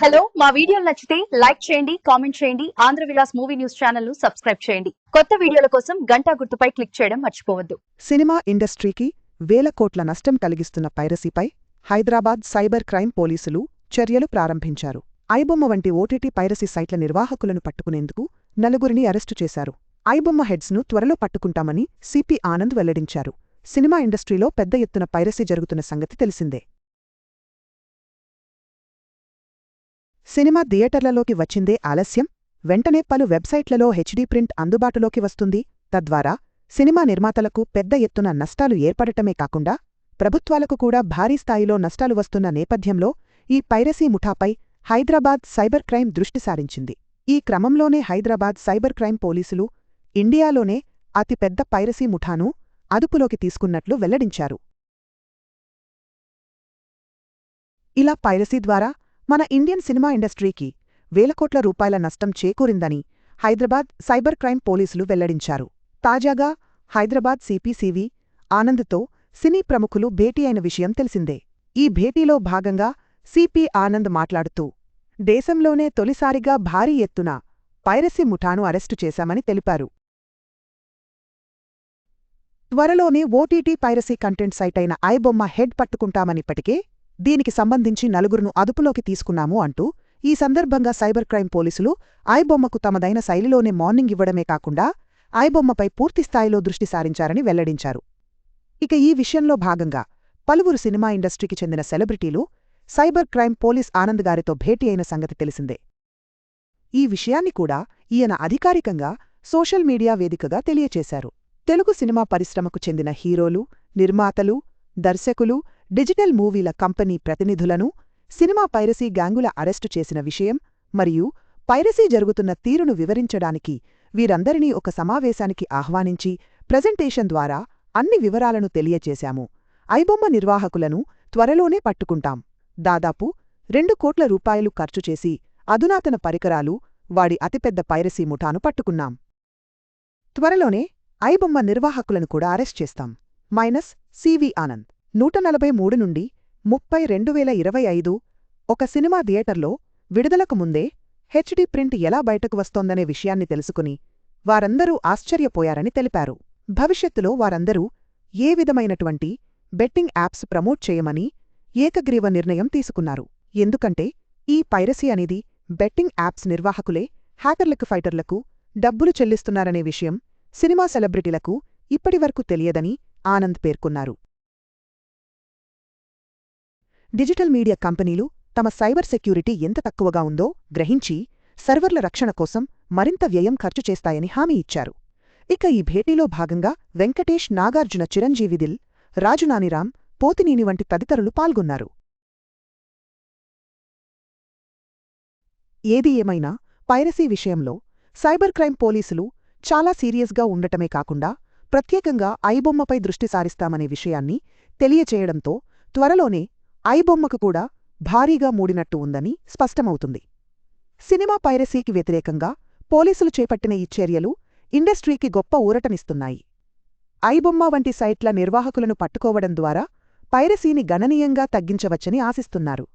Hello మా వీడియోలు నచ్చితే లైక్ చేయండి కామెంట్ చేయండి ఆంధ్ర విలాస్ మూవీ న్యూస్ ఛానల్ను సబ్స్క్రైబ్ చేయండి. కొత్త వీడియోల కోసం గంటా గుర్తుపై క్లిక్ చేయడం మర్చిపోవద్దు. సినిమా ఇండస్ట్రీకి వేల కోట్ల నష్టం కలిగిస్తున్న పైరసీపై హైదరాబాద్ సైబర్ క్రైమ్ పోలీసులు చర్యలు ప్రారంభించారు. ఐబొమ్మ వంటి ఓటీటీ పైరసీ సైట్ల నిర్వాహకులను పట్టుకునేందుకు నలుగురిని అరెస్టు చేశారు. ఐబొమ్మ హెడ్స్ను త్వరలో పట్టుకుంటామని సిపి ఆనంద్ వెల్లడించారు. సినిమా ఇండస్ట్రీలో పెద్ద ఎత్తున పైరసీ జరుగుతున్న సంగతి తెలిసిందే. సినిమా థియేటర్లలోకి వచ్చిందే ఆలస్యం. వెంటనే పలు వెబ్సైట్లలో హెచ్డీ ప్రింట్ అందుబాటులోకి వస్తుంది. తద్వారా సినిమా నిర్మాతలకు పెద్ద ఎత్తున నష్టాలు ఏర్పడటమే కాకుండా ప్రభుత్వాలకు కూడా భారీ స్థాయిలో నష్టాలు వస్తున్న నేపథ్యంలో ఈ పైరసీ ముఠాపై హైదరాబాద్ సైబర్ క్రైమ్ దృష్టి సారించింది. ఈ క్రమంలోనే హైదరాబాద్ సైబర్ క్రైమ్ పోలీసులు ఇండియాలోనే అతిపెద్ద పైరసీ ముఠాను అదుపులోకి తీసుకున్నట్లు వెల్లడించారు. ఇలా పైరసీ ద్వారా మన ఇండియన్ సినిమా ఇండస్ట్రీకి వేల కోట్ల రూపాయల నష్టం చేకూరిందని హైదరాబాద్ సైబర్ క్రైమ్ పోలీసులు వెల్లడించారు. తాజాగా హైదరాబాద్ సిపిసివి ఆనంద్తో సినీ ప్రముఖులు భేటీ అయిన విషయం తెలిసిందే. ఈ భేటీలో భాగంగా సిపి ఆనంద్ మాట్లాడుతూ దేశంలోనే తొలిసారిగా భారీ ఎత్తున పైరసీ ముఠాను అరెస్టు చేశామని తెలిపారు. త్వరలోనే ఓటీటీ పైరసీ కంటెంట్ సైట్ అయిన ఐబొమ్మ హెడ్ పట్టుకుంటామనిప్పటికే దీనికి సంబంధించి నలుగురును అదుపులోకి తీసుకున్నాము అంటూ ఈ సందర్భంగా సైబర్ క్రైమ్ పోలీసులు ఐబొమ్మకు తమదైన శైలిలోనే మార్నింగ్ ఇవ్వడమే కాకుండా ఐబొమ్మపై పూర్తిస్థాయిలో దృష్టి సారించారని వెల్లడించారు. ఇక ఈ విషయంలో భాగంగా పలువురు సినిమా ఇండస్ట్రీకి చెందిన సెలబ్రిటీలు సైబర్ క్రైమ్ పోలీస్ ఆనంద్ గారితో భేటీ అయిన సంగతి తెలిసిందే. ఈ విషయాన్ని కూడా ఈయన అధికారికంగా సోషల్ మీడియా వేదికగా తెలియచేశారు. తెలుగు సినిమా పరిశ్రమకు చెందిన హీరోలు నిర్మాతలు దర్శకులు డిజిటల్ మూవీల కంపెనీ ప్రతినిధులను సినిమా పైరసీ గ్యాంగుల అరెస్టు చేసిన విషయం మరియు పైరసీ జరుగుతున్న తీరును వివరించడానికి వీరందరినీ ఒక సమావేశానికి ఆహ్వానించి ప్రెజెంటేషన్ ద్వారా అన్ని వివరాలను తెలియచేశాము. ఐబొమ్మ నిర్వాహకులను త్వరలోనే పట్టుకుంటాం. దాదాపు రెండు కోట్ల రూపాయలు ఖర్చు చేసి అధునాతన పరికరాలు వాడి అతిపెద్ద పైరసీ ముఠాను పట్టుకున్నాం. త్వరలోనే ఐబొమ్మ నిర్వాహకులను కూడా అరెస్ట్ చేస్తాం. Minus CV Anand. నూట నలభై మూడు నుండి ముప్పై రెండు వేల ఇరవై ఐదు ఒక సినిమా థియేటర్లో విడుదలకు ముందే హెచ్డి ప్రింట్ ఎలా బయటకు వస్తోందనే విషయాన్ని తెలుసుకుని వారందరూ ఆశ్చర్యపోయారని తెలిపారు. భవిష్యత్తులో వారందరూ ఏ విధమైనటువంటి బెట్టింగ్ యాప్స్ ప్రమోట్ చేయమని ఏకగ్రీవ నిర్ణయం తీసుకున్నారు. ఎందుకంటే ఈ పైరసీ అనేది బెట్టింగ్ యాప్స్ నిర్వాహకులే హ్యాకర్లకు ఫైటర్లకు డబ్బులు చెల్లిస్తున్నారనే విషయం సినిమా సెలబ్రిటీలకు ఇప్పటివరకు తెలియదని ఆనంద్ పేర్కొన్నారు. డిజిటల్ మీడియా కంపెనీలు తమ సైబర్ సెక్యూరిటీ ఎంత తక్కువగా ఉందో గ్రహించి సర్వర్ల రక్షణ కోసం మరింత వ్యయం ఖర్చు చేస్తాయని హామీ ఇచ్చారు. ఇక ఈ భేటీలో భాగంగా వెంకటేష్ నాగార్జున చిరంజీవిదిల్ రాజునానిరాం పోతినేని వంటి తదితరులు పాల్గొన్నారు. ఏది ఏమైనా పైరసీ విషయంలో సైబర్ క్రైమ్ పోలీసులు చాలా సీరియస్గా ఉండటమే కాకుండా ప్రత్యేకంగా ఐబొమ్మపై దృష్టి సారిస్తామనే విషయాన్ని తెలియచేయడంతో త్వరలోనే ఐబొమ్మకు కూడా భారీగా మూడినట్టు ఉందని స్పష్టమవుతుంది. సినిమా పైరసీకి వ్యతిరేకంగా పోలీసులు చేపట్టిన ఈ చర్యలు ఇండస్ట్రీకి గొప్ప ఊరటనిస్తున్నాయి. ఐబొమ్మ వంటి సైట్ల నిర్వాహకులను పట్టుకోవడం ద్వారా పైరసీని గణనీయంగా తగ్గించవచ్చని ఆశిస్తున్నారు.